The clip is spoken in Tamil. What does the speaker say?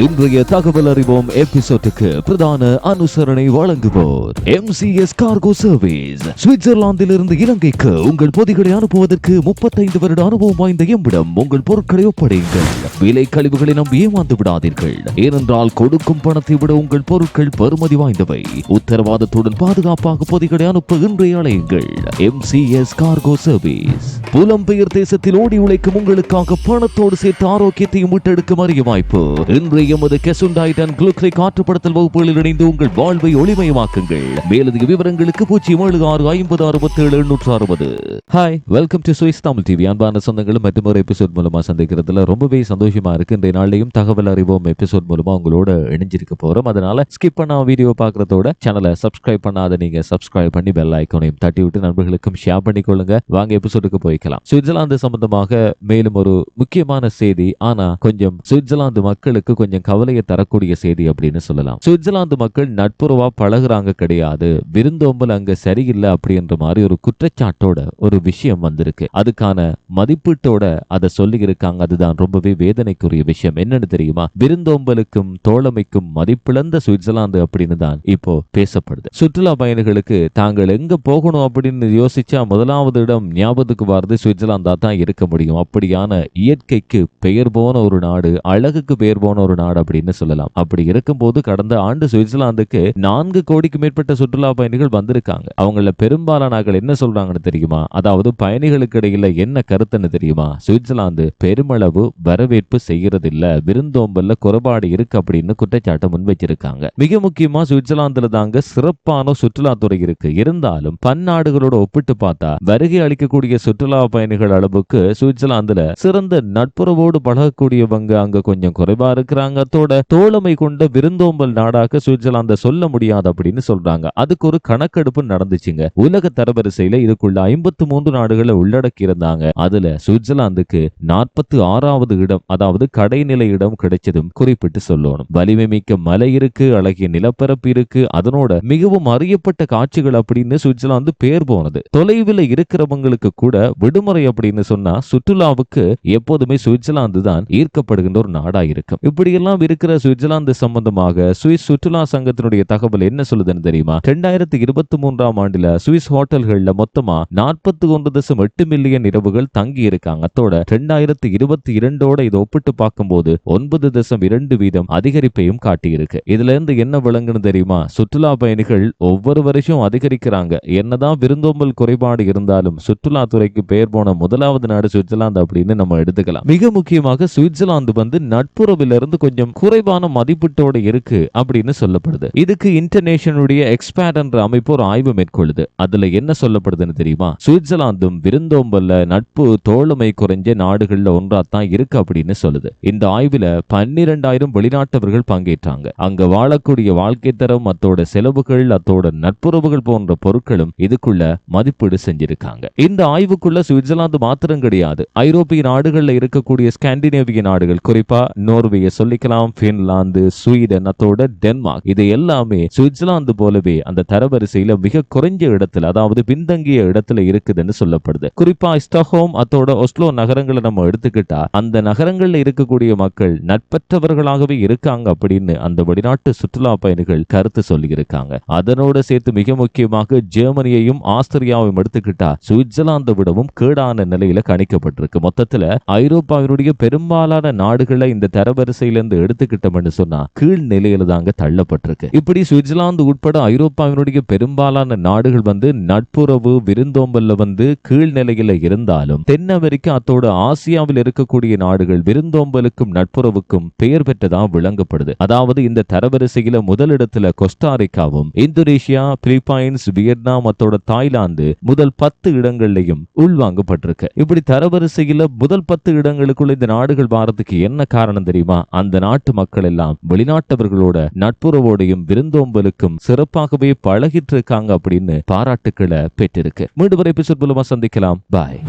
இன்றைய தகவல் அறிவோம் எபிசோட்டுக்கு பிரதான அனுசரணை வழங்குவோர் எம்சிஎஸ் கார்கோ சர்வீஸ் சுவிட்சர்லாந்திலிருந்து இலங்கைக்கு உங்கள் பொதிகளை அனுப்புவதற்கு முப்பத்தைந்து வருட அனுபவம் வாய்ந்த எம்மிடம் உங்கள் பொருட்களை ஒப்படையுங்கள். விலை கழிவுகளை நம்பி ஏமாந்து விடாதீர்கள். ஏனென்றால் கொடுக்கும் பணத்தை விட உங்கள் பொருட்கள் பெறுமதி வாய்ந்தவை. உத்தரவாதத்துடன் பாதுகாப்பாக பொதிகளை அனுப்ப இன்றைய அலையுங்கள். எம்சிஎஸ் கார்கோ சர்வீஸ் புலம்பெயர் தேசத்தில் ஓடி உழைக்கும் உங்களுக்காக பணத்தோடு சேர்த்து ஆரோக்கியத்தையும் மீட்டெடுக்கும் அரிய வாய்ப்பு. இன்றைய எமது கெசுண்டாய்டன் குளுக்ரை காற்றுப்படுத்தல் வகுப்புகளில் இணைந்து உங்கள் வாழ்வை ஒளிமயமாக்குங்கள். மேலதிக விவரங்களுக்கு பூஜ்ஜியம் ஏழு ஆறு ஐம்பது அறுபத்தி ஏழு எண்ணூற்று அறுபது. Hi welcome to Swiss Tamil TV அன்பான சொந்தங்களும் மற்றும் ஒரு எபிசோட் மூலமா சந்திக்கிறதுல ரொம்பவே சந்தோஷமா இருக்கு. இன்றைய நாளையும் தகவல் அறிவோம் எபிசோட் மூலமா உங்களோட இணைஞ்சிருக்க போறோம். அதனால ஸ்கிப் பண்ணா வீடியோ பாக்குறதோட சேனலை சப்ஸ்கிரைப் பண்ணாத நீங்க சப்ஸ்கிரைப் பண்ணி பெல் ஐக்கோனையும் தட்டி விட்டு நண்பர்களுக்கும் ஷேர் பண்ணிக்கொள்ளுங்க வாங்க எபிசோடுக்கு போய்க்கலாம். சுவிட்சர்லாந்து சம்பந்தமாக மேலும் ஒரு முக்கியமான செய்தி. ஆனா கொஞ்சம் சுவிட்சர்லாந்து மக்களுக்கு கொஞ்சம் கவலையை தரக்கூடிய செய்தி அப்படின்னு சொல்லலாம். சுவிட்சர்லாந்து மக்கள் நட்புறவா பழகுறாங்க கிடையாது. விருந்தோம்பல் அங்க சரியில்லை அப்படின்ற மாதிரி ஒரு குற்றச்சாட்டோட ஒரு விஷயம் வந்திருக்கு. அதுக்கான மதிப்பீட்டோட அதை சொல்லி இருக்காங்க அதுதான் ரொம்பவே வேதனைக்குரிய விஷயம். என்னன்னு தெரியுமா? விருந்தோம்பலுக்கும் தோழமைக்கும் மதிப்பிழந்த சுவிட்சர்லாந்து அப்படின்னு தான் இப்போ பேசப்படுது. சுற்றுலா பயணிகளுக்கு தாங்கள் எங்க போகணும் அப்படின்னு யோசிச்சா முதலாவது இடம் ஞாபகத்துக்கு வருது சுவிட்சர்லாந்தா தான் இருக்க முடியும். அப்படியான இயற்கைக்கு பெயர் போன ஒரு நாடு அழகுக்கு பெயர் போன ஒரு நாடு அப்படின்னு சொல்லலாம். அப்படி இருக்கும்போது கடந்த ஆண்டு சுவிட்சர்லாந்துக்கு நான்கு கோடிக்கு மேற்பட்ட சுற்றுலா பயணிகள் வந்திருக்காங்க. அவங்கள பெரும்பாலானார்கள் என்ன சொல்றாங்கன்னு தெரியுமா? அதாவது பயணிகளுக்கு இடையில என்ன கருத்துன்னு தெரியுமா? சுவிட்சர்லாந்து பெருமளவு வரவேற்பு செய்யறதில்ல. விருந்தோம்பல்ல குறைபாடு இருக்கு அப்படின்னு குற்றச்சாட்டை முன்வைச்சிருக்காங்க மிக முக்கியமா சுவிட்சர்லாந்துல தாங்க சிறப்பான சுற்றுலாத்துறை இருக்கு. இருந்தாலும் பன்னாடுகளோட ஒப்பிட்டு பார்த்தா வருகை அளிக்கக்கூடிய சுற்றுலா பயணிகள் அளவுக்கு சுவிட்சர்லாந்துல சிறந்த நட்புறவோடு பழகக்கூடியவங்க அங்க கொஞ்சம் குறைவா இருக்கிறாங்க. அரசாங்கத்தோட தோழமை கொண்ட விருந்தோம்பல் நாடாக சுவிட்சர்லாந்த சொல்ல முடியாது அப்படின்னு சொல்றாங்க. அதுக்கு ஒரு கணக்கெடுப்பு நடந்துச்சுங்க. உலக தரவரிசையில இதுக்குள்ள ஐம்பத்தி மூன்று நாடுகளை உள்ளடக்கி இருந்தாங்க அதுல சுவிட்சர்லாந்துக்கு நாற்பத்தி ஆறாவது இடம் அதாவது கடைநிலை இடம் கிடைச்சதும் குறிப்பிட்டு சொல்லணும். வலிமை மிக்க மலை இருக்கு அழகிய நிலப்பரப்பு இருக்கு அதனோட மிகவும் அறியப்பட்ட காட்சிகள் அப்படின்னு சுவிட்சர்லாந்து பேர் போனது. தொலைவில் இருக்கிறவங்களுக்கு கூட விடுமுறை அப்படின்னு சொன்னா சுற்றுலாவுக்கு எப்போதுமே சுவிட்சர்லாந்து தான் ஈர்க்கப்படுகின்ற ஒரு நாடா இருக்கும் இப்படி இப்படியெல்லாம் இருக்கிற சுவிட்சர்லாந்து சம்பந்தமாக சுவிஸ் சுற்றுலா சங்கத்தினுடைய தகவல் என்ன சொல்லுதுன்னு தெரியுமா? ரெண்டாயிரத்தி இருபத்தி மூன்றாம் ஆண்டுல சுவிஸ் ஹோட்டல்கள்ல மொத்தமா நாற்பத்தி ஒன்று தசம் எட்டு மில்லியன் இரவுகள் தங்கி இருக்காங்க அத்தோட ரெண்டாயிரத்தி இருபத்தி இரண்டோட இதை ஒப்பிட்டு பார்க்கும்போது ஒன்பது தசம் இரண்டு வீதம் அதிகரிப்பையும் காட்டியிருக்கு. இதுல இருந்து என்ன விளங்குன்னு தெரியுமா? சுற்றுலா பயணிகள் ஒவ்வொரு வருஷம் அதிகரிக்கிறாங்க. என்னதான் விருந்தோம்பல் குறைபாடு இருந்தாலும் சுற்றுலா துறைக்கு பெயர் போன முதலாவது நாடு சுவிட்சர்லாந்து அப்படின்னு நம்ம எடுத்துக்கலாம். மிக முக்கியமாக சுவிட்சர்லாந்து வந்து நட்புறவிலிருந்து கொஞ்சம் குறைவான மதிப்பீட்டோட இருக்கு அப்படின்னு சொல்லப்படுது. இதுக்கு இன்டர்நேஷனுடைய எக்ஸ்பேட் என்ற அமைப்பு ஒரு ஆய்வு மேற்கொள்ளுது. அதுல என்ன சொல்லப்படுதுன்னு தெரியுமா? சுவிட்சர்லாந்தும் விருந்தோம்பல்ல நட்பு தோழமை குறைஞ்ச நாடுகள்ல ஒன்றா தான் இருக்கு அப்படின்னு சொல்லுது. இந்த ஆய்வுல பன்னிரெண்டாயிரம் வெளிநாட்டவர்கள் பங்கேற்றாங்க. அங்க வாழக்கூடிய வாழ்க்கை தரம் அத்தோட செலவுகள் அத்தோட நட்புறவுகள் போன்ற பொருட்களும் இதுக்குள்ள மதிப்பீடு செஞ்சிருக்காங்க. இந்த ஆய்வுக்குள்ள சுவிட்சர்லாந்து மாத்திரம் கிடையாது. ஐரோப்பிய நாடுகள்ல இருக்கக்கூடிய ஸ்காண்டினேவிய நாடுகள் குறிப்பா நோர்வேயை சொல்லிக்கலாம் பின்லாந்து ஸ்வீடன் அத்தோட டென்மார்க். இது எல்லாமே சுவிட்சர்லாந்து போலவே அந்த தரவரிசையில மிக குறைஞ்ச இடத்துல அதாவது பின்தங்கிய இடத்துல இருக்குதுன்னு சொல்லப்படுது. குறிப்பா ஸ்டஹோம் அத்தோட ஒஸ்லோ நகரங்களை நம்ம எடுத்துக்கிட்டா அந்த நகரங்கள்ல இருக்கக்கூடிய மக்கள் நட்பற்றவர்களாகவே இருக்காங்க அப்படின்னு அந்த வெளிநாட்டு சுற்றுலா பயணிகள் கருத்து சொல்லி இருக்காங்க அதனோட சேர்த்து மிக முக்கியமாக ஜெர்மனியையும் ஆஸ்திரியாவையும் எடுத்துக்கிட்டா சுவிட்சர்லாந்து விடவும் கேடான நிலையில கணிக்கப்பட்டிருக்கு. மொத்தத்துல ஐரோப்பாவினுடைய பெரும்பாலான நாடுகளை இந்த தரவரிசையிலிருந்து எடுத்துக்கிட்டோம்னு சொன்னா கீழ் நிலையில தாங்க தள்ளப்பட்டிருக்கு. இப்படி சுவிட்சர்லாந்து உட்பட ஐரோப்பாவினுடைய பெரும்பாலான நாடுகள் வந்து நட்புறவு விருந்தோம்பல்ல வந்து கீழ் நிலையில இருந்தாலும் தென் அமெரிக்கா அத்தோடு ஆசியாவில் இருக்கக்கூடிய நாடுகள் விருந்தோம்பலுக்கும் நட்புறவுக்கும் பெயர் பெற்றதா விளங்கப்படுது. அதாவது இந்த தரவரிசையில முதலிடத்துல கொஸ்டாரிக்காவும் இந்தோனேஷியா பிலிப்பைன்ஸ் வியட்நாம் அத்தோட தாய்லாந்து முதல் பத்து இடங்கள்லையும் உள்வாங்கப்பட்டிருக்கு. இப்படி தரவரிசையில முதல் பத்து இடங்களுக்குள்ள இந்த நாடுகள் வாரத்துக்கு என்ன காரணம் தெரியுமா? அந்த நாட்டு மக்கள் எல்லாம் வெளிநாட்டவர்களோட நட்புறவோடையும் விருந்தோம்பலுக்கும் சிறப்பாகவே பழகிட்டு இருக்காங்க அப்படின்னு பாராட்டுக்களை பெற்றிருக்கு. மீண்டும் ஒரு எபிசோட் மூலமா சந்திக்கலாம். பாய்